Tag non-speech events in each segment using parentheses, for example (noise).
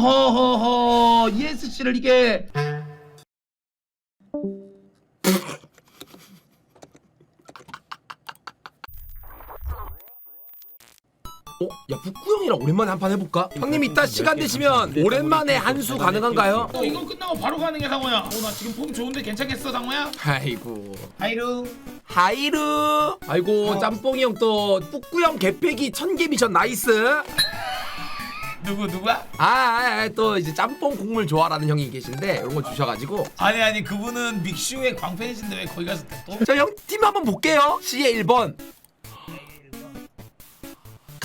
허허허허 ESC를 이게 어? 야 북구 형이랑 오랜만에 한 판 해볼까? 형님 이따 시간 되시면 오랜만에 한수 가능한가요? 어, 이거 끝나고 바로 가능해 상호야. 어, 나 지금 폼 좋은데 괜찮겠어 상호야? 아이고 하이루. 하이르 아이고 짬뽕이 형 또 북구 형 개패기 천개 미션 나이스 누구 누구야? 아또 이제 짬뽕 국물 좋아하는 형이 계신데 이런 거 주셔가지고 아니 아니 그분은 믹슈의 광팬이신데 왜 거기 가서 또? 자형팀 한번 볼게요 C의 1번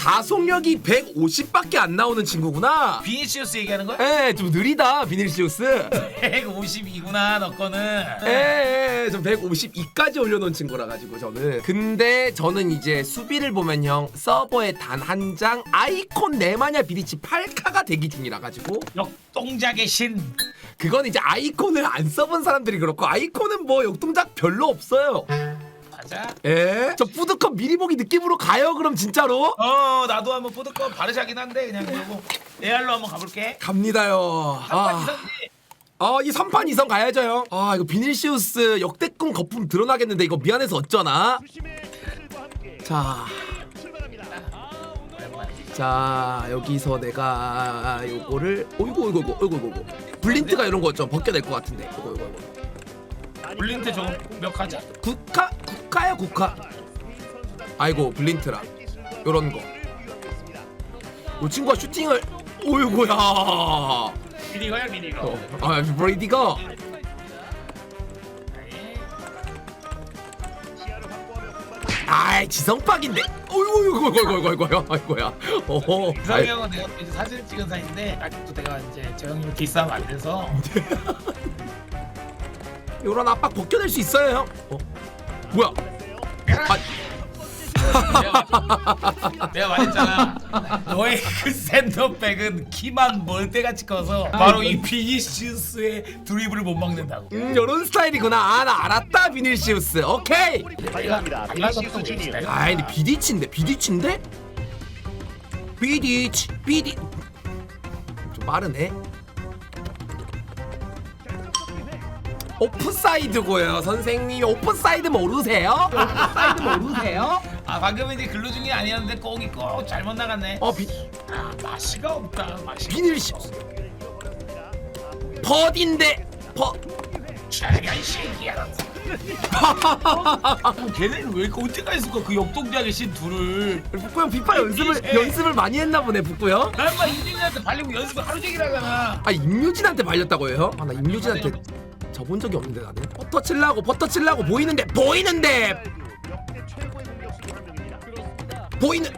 가속력이 150밖에 안 나오는 친구구나 비니시우스 얘기하는 거야? 에 좀 느리다 비닐시우스 152구나 너 거는. 에, 좀 152까지 올려놓은 친구라 가지고 저는. 근데 저는 이제 수비를 보면 형 서버에 단 한 장 아이콘 네마냐 비리치 8카가 대기 중이라 가지고 역동작의 신. 그건 이제 아이콘을 안 써본 사람들이 그렇고 아이콘은 뭐 역동작 별로 없어요. 맞아. 에? 저 푸드컵 미리 보기 느낌으로 가요 그럼 진짜로? 어 나도 한번 포드컵 바르샤긴 한데 그냥 그러고 에알로 한번 가볼게. 갑니다요. 한판 아. 이상지. 어, 이 3판 이상 가야죠, 형. 아, 이거 비닐시우스 역대급 거품 드러나겠는데 이거 미안해서 어쩌나? 자. 자, 여기서 내가 요거를 어이구 어이구 어이구 어이구 어이구. 블린트가 이런 거 좀 벗겨낼 것 같은데. 이거 이거 이거. 블린트 저몇 가지? 국화 국화야 국화. 아이고 블린트라. 요런 거. 요 친구가 슈팅을 어이구야. 미니거야 미니거. 어, 아, 브레이디가 아이 지성pak인데 어이구 어이구 어이구 어이구 어이구 어이구야 어허 이상이 아이, 형은 내가 이제 사진 찍은 사이인데 아직도 내가 이제 저 형님 기싸움 안 돼서 (laughs) 요런 압박 벗겨낼 수 있어요 형? 어? 뭐야? 아, (laughs) 내가 말했잖아. 너의 그 센터백은 키만 멀때같이 커서 바로 이 비니시우스의 드리블을 못 막는다고. 음 요런 스타일이구나. 아 나 알았다 비닐시우스. 오케이. 비니시우스 주지 아이 근데 비디치인데? 비디치인데? 비디치 비디. 좀 빠르네 오프사이드고요 선생님. 오프사이드 모르세요? (laughs) 오프사이드 모르세요? 아 방금 이제 근로 중이 아니었는데 꼭이 꼭 잘못 나갔네. 어 비, 아 맛이가 없다. 맛이 비닐시우스 퍼딘데 퍼 쟤가 이 새끼야. (laughs) 걔네는 왜 이렇게 언제가 있을까? 그 역동작의 신 둘을. 북구 형 비파 연습을 연습을 많이 했나 보네 북구 형. 난막 이진이한테 발리고 연습을 하루 종일 하잖아. 아 임유진한테 발렸다고 해요? 아 나 임유진한테 져본 적이 없는데 나는. 퍼터 칠라고 퍼터 칠라고 보이는데 보이는데! 보이는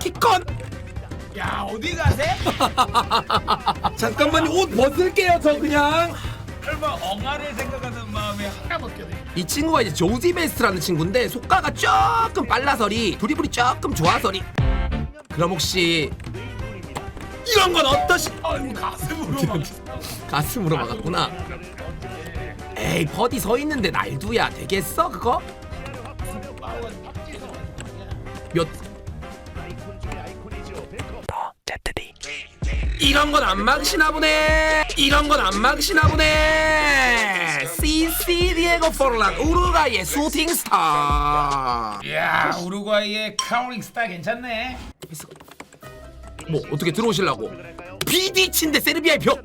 키컨! 야 어디 가세? (laughs) 잠깐만요 옷 벗을게요 저 그냥. 설마 엉아를 생각하는 마음에 하나밖에 돼. 이 친구가 이제 조지 베스트라는 친구인데 속가가 조금 빨라서리 드리블이 조금 좋아서리. 그럼 혹시 이런 건 어떠시 아이고 가슴으로 막 (laughs) 가슴으로 막았구나 에이 버디 서 있는데 날두야 되겠어 그거? 몇 이런 건 안 막으시나 보네. 이런 건 안 막으시나 보네. CC 디에고 포르란 우루과이의 슈팅 스타. 이야 우루과이의 카오링 스타 괜찮네. 뭐 어떻게 들어오실라고? 비디치인데 세르비아의 벽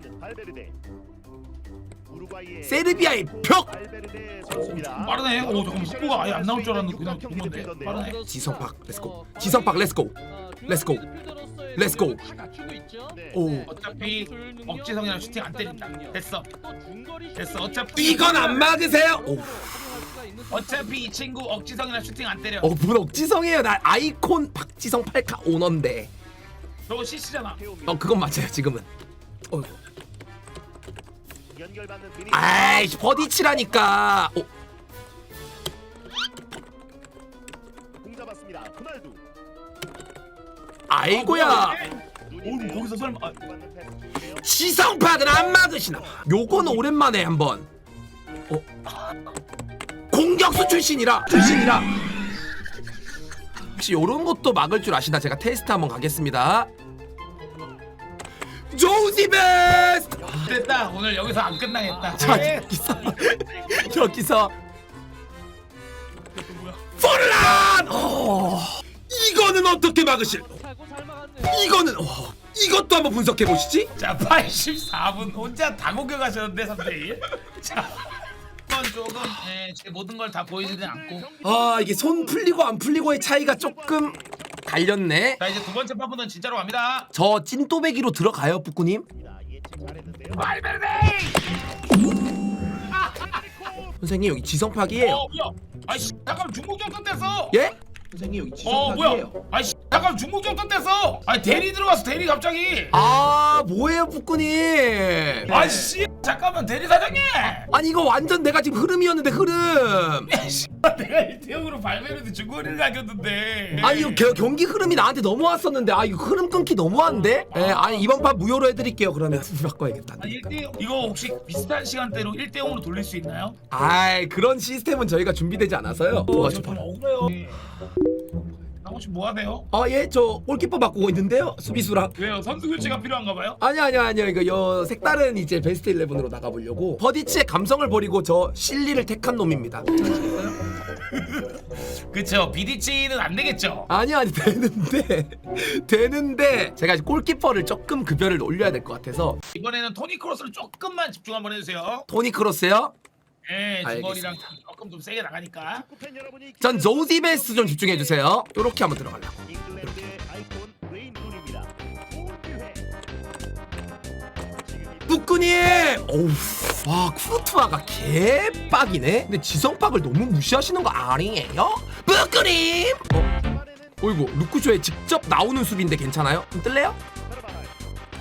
세르비아의 벽! 빠르네. 오 잠깐만. 속도가 아예 안 나올 줄 알았는데 그냥 본 건데 빠르네. 지성박 렛츠고 지성박 렛츠고 렛츠고 렛츠고 오. 어차피 억지성이랑 슈팅 안 때린다. 됐어. 됐어. 어차피 이건 안 막으세요. 오, 어차피 이 친구 억지성이랑 슈팅 안 때려. 어 무슨 억지성이에요? 나 아이콘 박지성 8카 오너인데. 저거 CC잖아. 어 그건 맞아요 지금은. 어 아이씨 버디치라니까. 어, 아이고야. 오 거기서 설마 아, 안 막으시나 요거는 오랜만에 한번. 어. 공격수 출신이라. 출신이라. 혹시 요런 것도 막을 줄 아시나 제가 테스트 한번 가겠습니다 조지 조지 베스트 됐다. 오늘 여기서 안 끝나겠다. 자 네. 여기서. (laughs) 여기서. 포르란! 어, 이거는 어떻게 막으실? 이거는 어, 이것도 한번 분석해 보시지? 자 84분. 혼자 다 공격하셨는데 3대1 자 이번 쪽은 네, 제 모든 걸 다 보이지는 않고. 아 이게 손 풀리고 안 풀리고의 차이가 조금 갈렸네. 자 이제 두 번째 파분은 진짜로 갑니다. 저 찐또배기로 들어가요 뿌꾸님? 말베르데이 선생님 여기 지성파기예요. 어 뭐야? 아이씨 잠깐 중국정 떴댔어! 예? 선생님 여기 어 뭐야? 지성파기예요. 아이씨 잠깐 중국정 떴댔어! 아니 대리 들어갔어 대리 갑자기! 아 뭐예요 뿌꾸님? 아이씨 잠깐만 대리 사장님! 아니 이거 완전 내가 지금 흐름이었는데 흐름! 씨, 내가 1대0으로 발매로도 중거리를 가겼는데. 아니 이거 겨- 경기 흐름이 나한테 넘어왔었는데. 아 이거 흐름 끊기 너무한데? 예, 아니 이번 판 무효로 해드릴게요. 그러면 (laughs) 바꿔야겠다 아, 1대0 이거 혹시 비슷한 시간대로 1대0으로 돌릴 수 있나요? 아이 그런 시스템은 저희가 준비되지 않아서요. 어, 저좀 억울해요 당호 씨 뭐 하세요? 아 예 저 골키퍼 바꾸고 있는데요 수비수랑 왜요? 선수 교체가 필요한가 봐요? 아니 아니 아니요 이거 여 색다른 이제 베스트 11으로 나가보려고 버디치의 감성을 버리고 저 실리를 택한 놈입니다 (laughs) 그쵸 비디치는 안 되겠죠? 아니 아니 되는데 되는데 제가 이제 골키퍼를 조금 급여를 올려야 될 것 같아서 이번에는 토니 크로스를 조금만 집중 한번 해주세요 토니 크로스요? 네 중거리랑 알겠습니다. 조금 좀 세게 나가니까 전 조지 베스트 좀 집중해 주세요 요렇게 한번 들어가려고 잉글랜드의 아이콘 웨인 룬입니다. 좋은 기회. 뿌꾸님 어우 와 쿠르투아가 개빡이네 근데 지성빡을 너무 무시하시는 거 아니에요? 뿌꾸님 어? 어이구 루크쇼에 직접 나오는 수비인데 괜찮아요? 좀 뜰래요?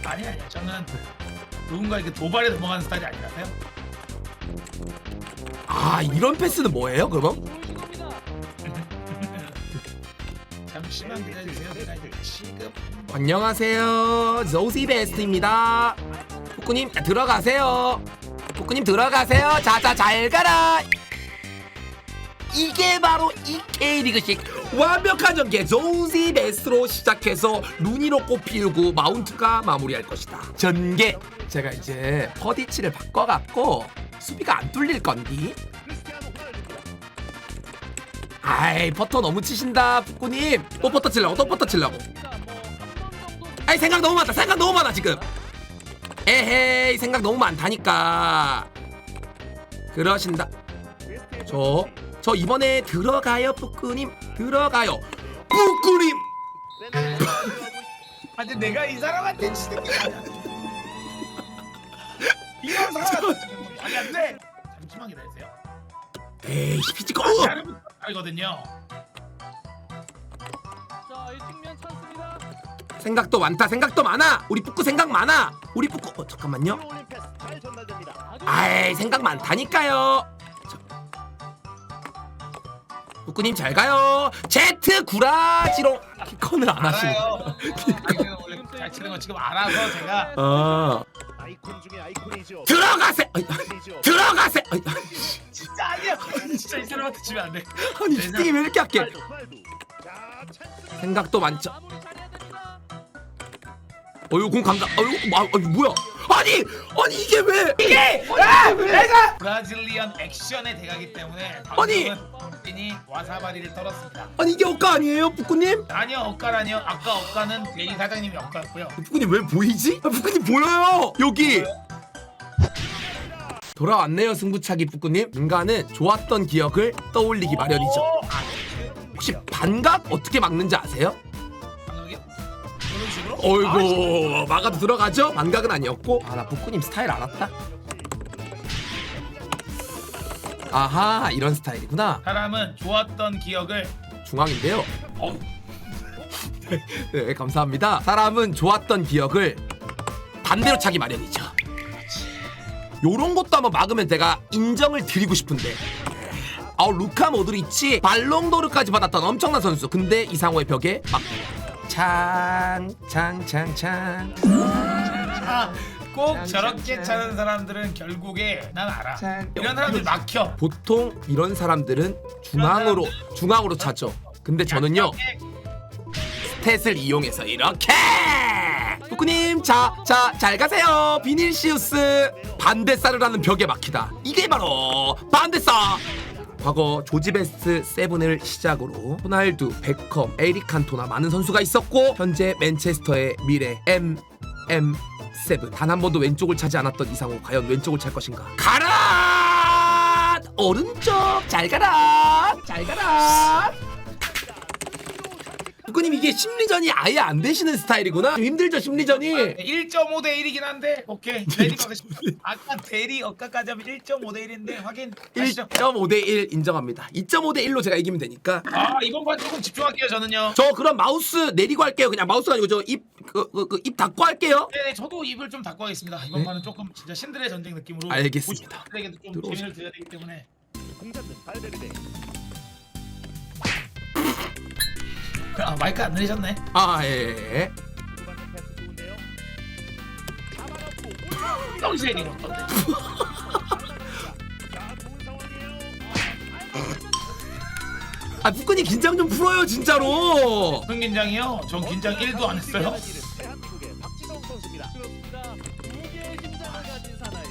아니 아니 저는 누군가 이렇게 도발에 넘어가는 스타일이 아니라서요 아 이런 패스는 뭐예요 그럼? 잠시만 기다려주세요. 제가 지금 안녕하세요. 조지 베스트입니다. 뿌꾸님 자, 들어가세요. 뿌꾸님 들어가세요. 자자 잘 가라. 이게 바로 이 K리그식 완벽한 전개. 조지 베스트로 시작해서 루니로 꽃피우고 마운트가 마무리할 것이다. 전개. 제가 이제 퍼디치를 바꿔갖고 수비가 안 뚫릴 건디. 아이 퍼터 너무 치신다 뿌꾸님. 또 퍼터 치려고 또 퍼터 치려고. 아이 생각 너무 많다 생각 너무 많아 지금. 에헤이 생각 너무 많다니까. 그러신다. 웨스트햄 저저 이번에 들어가요 뿌꾸님? 들어가요. 뿌꾸님! 아 근데 내가 이 사람한테 치는 게 아니야. 이런 사람한테 아니 안돼 잠시만 기다리세요. 에이 피지컬 아, 알거든요. 자, 이 측면 찬스입니다. 생각도 많다 생각도 많아! 우리 뿌꾸 생각 많아! 우리 뿌꾸 어, 잠깐만요. 패스 잘 전달됩니다. 아주 아이 생각 많다니까요. 저- 뿌꾸님 잘 가요. 제트 구라지롱 키컨을 안 하시네 알아요. 당신은 원래 잘 치는 거 지금 알아서 제가 아 들어가세 아이, 아이콘이죠. 들어가세 아이, 진짜 아니야. 진짜 이 사람한테 치면 안 돼. 아니 스팅이 왜 이렇게 찬스. 생각도 많죠. 어유 공 감각 어유 아, 아니 뭐야? 아니 아니 이게 왜? 이게! 내가! 브라질리언 액션의 대가기 때문에 아니! 이 와사바리를 떨었습니다. 아니 이게 억까 아니에요 북구님? 아니요 억가라니요 아까 억가는 대리 사장님이 억가였고요. 북구님 왜 보이지? 아, 북구님 보여요! 여기 돌아왔네요 승부차기 북구님. 인간은 좋았던 기억을 떠올리기 마련이죠. 아, 혹시 반각 어떻게 막는지 아세요? 어이구 막아도 들어가죠? 반각은 아니었고. 아 나 북구님 스타일 알았다. 아하 이런 스타일이구나. 사람은 좋았던 기억을 중앙인데요. 어, (laughs) 네 감사합니다. 사람은 좋았던 기억을 반대로 차기 마련이죠 요런 것도 한번 막으면 제가 인정을 드리고 싶은데. 아 루카 모드리치 발롱도르까지 받았던 엄청난 선수. 근데 이상호의 벽에 막 창창창창. 아, 꼭 저렇게 차는 사람들은 결국에 난 알아. 이런 사람들 막혀. 보통 이런 사람들은 중앙으로 중앙으로 차죠. 근데 저는요 스 탯을 이용해서 이렇게! 후쿠님 자 자 잘 가세요. 비닐시우스 반대살을 하는 벽에 막히다. 이게 바로 반대살! 과거 조지베스트 세븐을 시작으로 호날두, 베컴, 에릭 칸토나 많은 선수가 있었고 현재 맨체스터의 미래 M M 세븐. 단 한 번도 왼쪽을 차지 않았던 이상호 과연 왼쪽을 찰 것인가? 가라! 오른쪽! 잘 가라! 잘 가라 부모님 이게 심리전이 아예 안 되시는 스타일이구나 좀 힘들죠 심리전이 1.5대 1이긴 한데 오케이 (laughs) 대리 가겠습니다. 아까 대리 어까까지 하면 1.5대 1인데 확인. 하시죠. 1.5대 1 인정합니다 2.5대 1로 제가 이기면 되니까 아 이번 판 조금 집중할게요 저는요. 저 그럼 마우스 내리고 할게요 그냥 마우스가 아니고 저 입 그, 그, 그, 입 닫고 할게요 네, 저도 입을 좀 닫고 하겠습니다. 이번 판은 조금 진짜 신들의 전쟁 느낌으로. 알겠습니다. 보시들에게도 좀 재미를 드려야 되기 때문에. 공 잡는 발베르데 아 마이크 안 내리셨네. 아예 후반전 패스 좋은데요 잡아놓고 덩시헤딩 어떤데? 아 북근이 긴장 좀 풀어요 진짜로 무슨 긴장이요? 전 긴장 1도 안 했어요.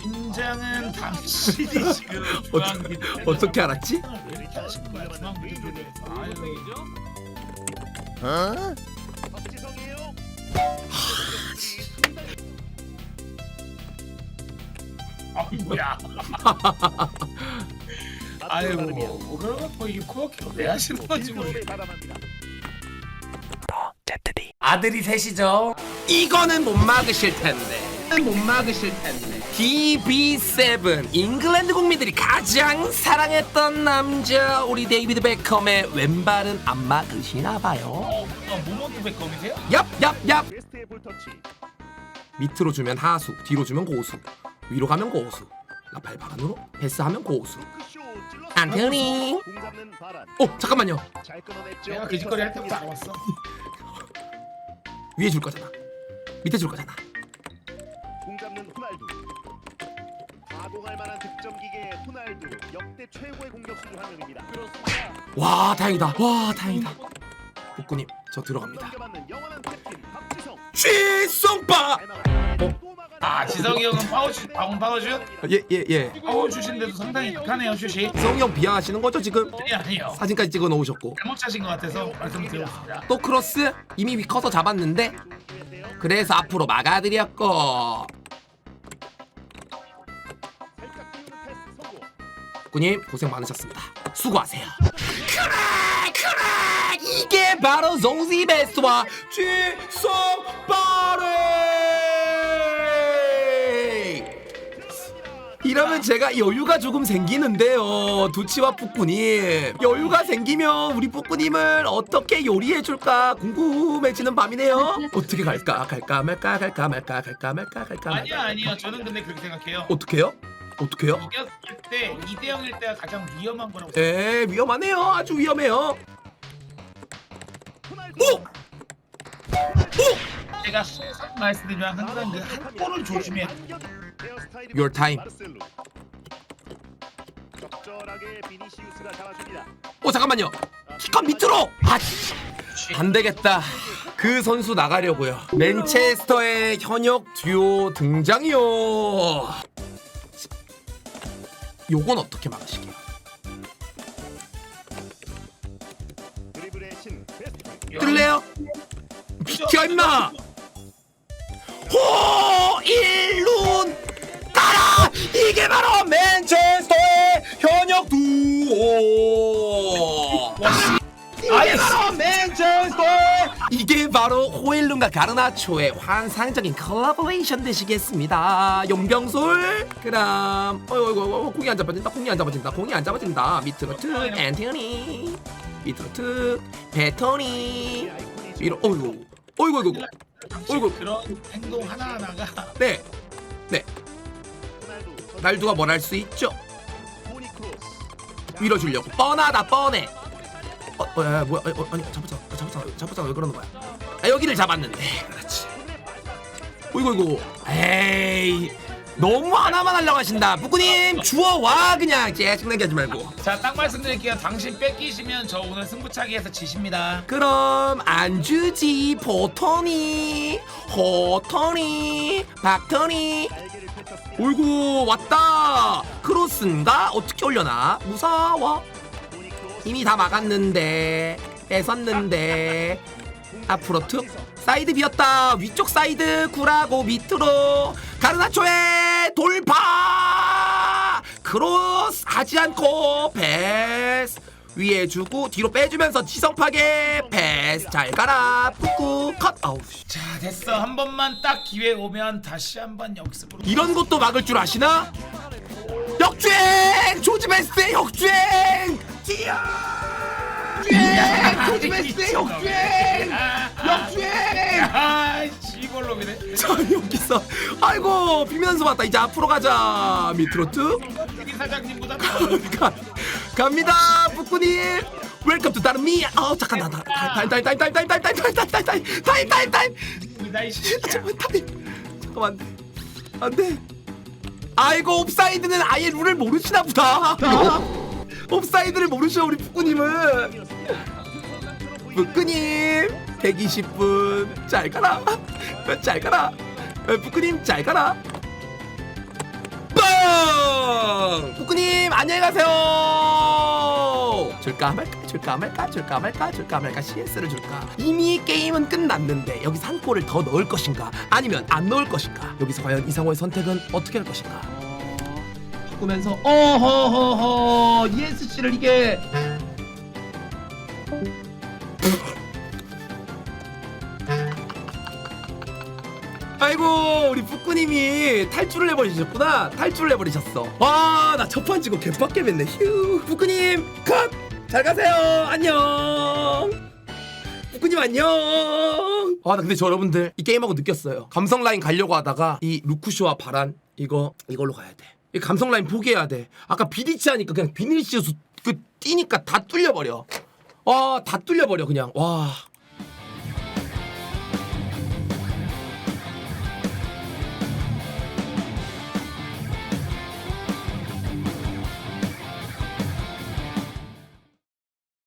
긴장은 당신이 지금 중앙 미드 어떻게 알았지? 중앙. 아유 박지성이에요 아 뭐야? 아이고 뭐 그런 거 이게 코어키로 왜 하시는 건지 모르겠네. 아들이 셋이죠. 이거는 못 막으실 텐데 못 막으실 텐데 DB7 잉글랜드 국민들이 가장 사랑했던 남자 우리 데이비드 베컴의 왼발은 안 막으시나 봐요. 어, 어 모모드 백검이세요? 얍얍얍. 웨스트의 볼터치. 밑으로 주면 하수 뒤로 주면 고수 위로 가면 고수 라팔 바란으로 패스하면 고수. 찔러 공 잡는 바란 어 잠깐만요. 잘 끊어냈죠? 내가 그 짓거리 할 때부터 알았어. 위에 줄 거잖아. 밑에 줄 거잖아. 공 잡는 호날두 가공할 만한 득점 기계의 호날두 역대 최고의 공격수 중 한 명입니다. 그렇습니다. 와 다행이다. 와 다행이다. 복구님 저 들어갑니다. 넘겨받는 영원한 캡틴 박지성. 취송빠! 잘 막았다. 또 막아내고 아 지성이 형은 파워슛, 방금 파워슛? 예예 예. 파워슛인데도 상당히 극하네요 슛이. 성이 형 비하하시는 거죠 지금? 아니 아니요. 사진까지 찍어 놓으셨고. 잘못 차신 것 같아서 말씀드렸습니다. 또 크로스? 이미 위 커서 잡았는데? 그래서 앞으로 막아드렸고 국님 고생 많으셨습니다. 수고하세요. 그래 그래. 이게 바로 송지 베스트와 쥐송바레 이러면 제가 여유가 조금 생기는데요 두치와 뿌꾸님. 여유가 생기면 우리 뿌꾸님을 어떻게 요리해줄까 궁금해지는 밤이네요. 어떻게 갈까 갈까 말까 갈까 말까 갈까 말까 갈까 말까. 아니요 아니요. 저는 근데 그렇게 생각해요. 어떻게요? 어떻게요? 이겼을 때 2대 0일 때가 가장 위험한 거라고. 에 위험하네요. 아주 위험해요. 오! 제가 항상 말씀드리면 항상 그 한 골을 조심해야 돼. Your time. 오 잠깐만요. 키컨 밑으로! 아안 되겠다. 그 선수 나가려고요. 맨체스터의 현역 듀오 등장이요 요건 어떻게 막으시게요. 뜰래요? 비켜 임마! 호 일룬! 따라! 이게 바로 맨체스터의 현역 두오! 이게 바로 맨체스터 이게 바로 호일룬과 가르나초의 환상적인 컬라보레이션 되시겠습니다. 용병솔 그럼 어이구 어이구 공이 안 잡아진다 공이 안 잡아진다 공이 안 잡아진다. 밑으로 트 앤토니 밑으로 트 베토니. 위로 어이구 어이구 어이구 어이구. 그런 행동 하나 하나가 네 네. 날두가 뭘 할 수 있죠? 토니 크로스. 위로 주려고. 뻔하다 뻔해 어, 어, 야, 뭐야, 어, 어, 아니, 잡았잖아, 어, 잡았잖아, 잡았잖아, 왜 그러는 거야? 아, 여기를 잡았는데, 그렇지. 어이구, 이구. 에이, 너무 하나만 하려고 하신다. 부꾸님 주워 와 그냥. 짜증나게 하지 말고. 자, 딱 말씀드릴게요. 당신 뺏기시면 저 오늘 승부차기에서 지십니다. 그럼 안 주지 보터니 호터니 박터니. 어이구 왔다. 크로스인가? 어떻게 올려나? 무서워 이미 다 막았는데 뺏었는데 앞으로 툭 사이드 비었다 위쪽 사이드 굴하고 밑으로 가르나초의 돌파 크로스 하지 않고 패스 위에 주고 뒤로 빼주면서 지성파게 패스 잘 가라 푸꾸 컷 아우 씨. 자, 됐어. 한 번만 딱 기회 오면 다시 한 번 역습으로. 이런 것도 막을 줄 아시나? 역주행! 조지 베스의 역주행! 역주행! 역주행! 역주행! 아. 자 여기서 아이고 비면서 왔다 이제 앞으로 가자 이 사장님보다 가, 갑니다 뿌꾸님 웰컴 투 다르미 아 잠깐 나 타임 타임 타임 타임 타임 타임 타임 타임 타임 타임 타임 타임 타임 이다 이 씨. 잠깐만 타임 잠깐만 안돼 아이고 옵사이드는 아예 룰을 모르시나 보다 옵사이드를 모르셔 우리 뿌꾸님은. 뿌꾸님 120분. 잘 가라. 잘 가라. 뿌꾸님 잘 가라. 뻥 뿌꾸님 안녕히 가세요. 줄까 말까? 줄까 말까? 줄까 말까? 줄까 말까? CS를 줄까? 이미 게임은 끝났는데 여기서 한 골을 더 넣을 것인가? 아니면 안 넣을 것인가? 여기서 과연 이상호의 선택은 어떻게 할 것인가 바꾸면서 어허허허 ESC를 이게. 아이고 우리 뿌꾸님이 탈출을 해버리셨구나. 탈출을 해버리셨어. 와나 첫판 찍고 개빡게 맸네. 휴 뿌꾸님 컷! 잘 가세요. 안녕. 뿌꾸님 안녕. 아나 근데 저 여러분들 이 게임하고 느꼈어요. 감성 라인 가려고 하다가 이 루쿠쇼와 바란 이거 이걸로 가야 돼 이 감성 라인 포기해야 돼. 아까 비디치 하니까 그냥 비닐시스 그 뛰니까 다 뚫려버려. 와다 뚫려버려 그냥. 와